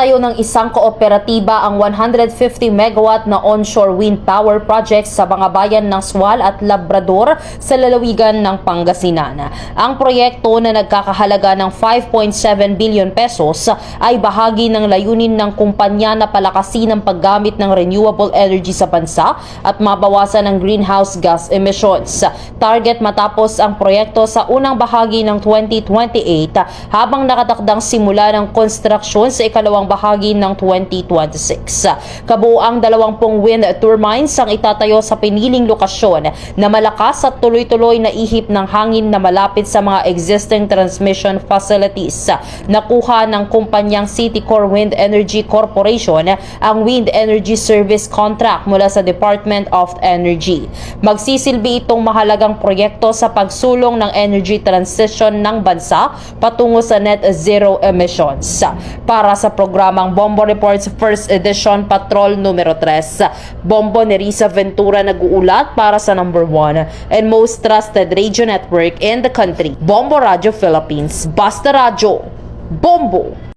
Magtatayo ng isang kooperatiba ang 150 megawatt na onshore wind power project sa mga bayan ng Sual at Labrador sa lalawigan ng Pangasinan. Ang proyekto na nagkakahalaga ng 5.7 billion pesos ay bahagi ng layunin ng kumpanya na palakasin ang paggamit ng renewable energy sa bansa at mabawasan ang greenhouse gas emissions. Target matapos ang proyekto sa unang bahagi ng 2028 habang nakatakdang simula ng konstruksyon sa ikalawang bahagi ng 2026. Kabuang 20 wind turbines ang itatayo sa piniling lokasyon na malakas at tuloy-tuloy na ihip ng hangin na malapit sa mga existing transmission facilities. Nakuha ng kumpanyang Citycore Wind Energy Corporation ang wind energy service contract mula sa Department of Energy. Magsisilbi itong mahalagang proyekto sa pagsulong ng energy transition ng bansa patungo sa net zero emissions. Para sa programang Bombo Reports First Edition Patrol numero 3, Bombo ni Risa Ventura nag-uulat para sa number 1 and most trusted radio network in the country, Bombo Radio Philippines. Basta Radio, Bombo!